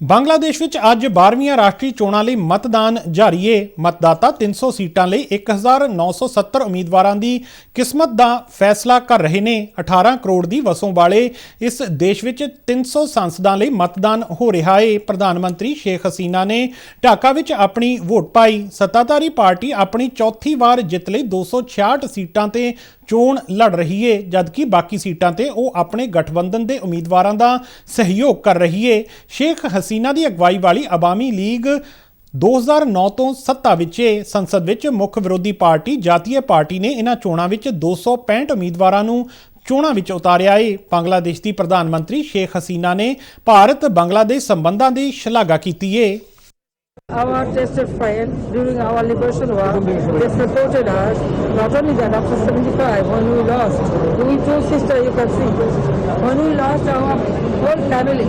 ਬੰਗਲਾਦੇਸ਼ ਵਿੱਚ ਅੱਜ 12ਵੀਆਂ ਰਾਸ਼ਟਰੀ ਚੋਣਾਂ ਲਈ ਮਤਦਾਨ ਜਾਰੀ ਏ। ਮਤਦਾਤਾ 300 ਸੀਟਾਂ ਲਈ 1970 ਉਮੀਦਵਾਰਾਂ ਦੀ ਕਿਸਮਤ ਦਾ ਫੈਸਲਾ ਕਰ ਰਹੇ ਨੇ। 18 ਕਰੋੜ ਦੀ ਵਸੋਂ ਵਾਲੇ ਇਸ ਦੇਸ਼ ਵਿੱਚ 300 ਸੰਸਦਾਂ ਲਈ ਮਤਦਾਨ ਹੋ ਰਿਹਾ ਏ। ਪ੍ਰਧਾਨ ਮੰਤਰੀ ਸ਼ੇਖ ਹਸੀਨਾ ਨੇ ਢਾਕਾ ਵਿੱਚ ਆਪਣੀ ਵੋਟ ਪਾਈ। ਸੱਤਾਧਾਰੀ ਪਾਰਟੀ ਆਪਣੀ ਚੌਥੀ ਵਾਰ ਜਿੱਤ ਲਈ 266 ਸੀਟਾਂ ਤੇ ਚੋਣ ਲੜ ਰਹੀ ਏ, ਜਦਕਿ ਬਾਕੀ ਸੀਟਾਂ ਤੇ ਉਹ ਆਪਣੇ ਗਠਬੰਧਨ ਦੇ ਉਮੀਦਵਾਰਾਂ ਦਾ ਸਹਿਯੋਗ ਕਰ ਰਹੀ ਏ। ਸ਼ੇਖ ਹਸੀਨਾ ਦੀ ਅਗਵਾਈ ਵਾਲੀ ਅਵਾਮੀ ਲੀਗ 2009 ਤੋਂ ਸੱਤਾ ਵਿੱਚ ਏ ਸੰਸਦ ਵਿੱਚ ਮੁੱਖ ਵਿਰੋਧੀ ਪਾਰਟੀ ਜਾਤੀय ਪਾਰਟੀ ਨੇ ਇਹਨਾਂ ਚੋਣਾਂ ਵਿੱਚ 265 ਉਮੀਦਵਾਰਾਂ ਨੂੰ ਚੋਣਾਂ ਵਿੱਚ ਉਤਾਰਿਆ ਏ ਬੰਗਲਾਦੇਸ਼ ਦੀ ਪ੍ਰਧਾਨ ਮੰਤਰੀ ਸ਼ੇਖ ਹਸੀਨਾ ਨੇ ਭਾਰਤ ਬੰਗਲਾਦੇਸ਼ ਸੰਬੰਧਾਂ ਦੀ ਸ਼ਲਾਘਾ ਕੀਤੀ ਏ Our tested friend during our liberation war, they supported us. Not only that, after 75, when we lost, we two sisters, you can see, when we lost our whole family,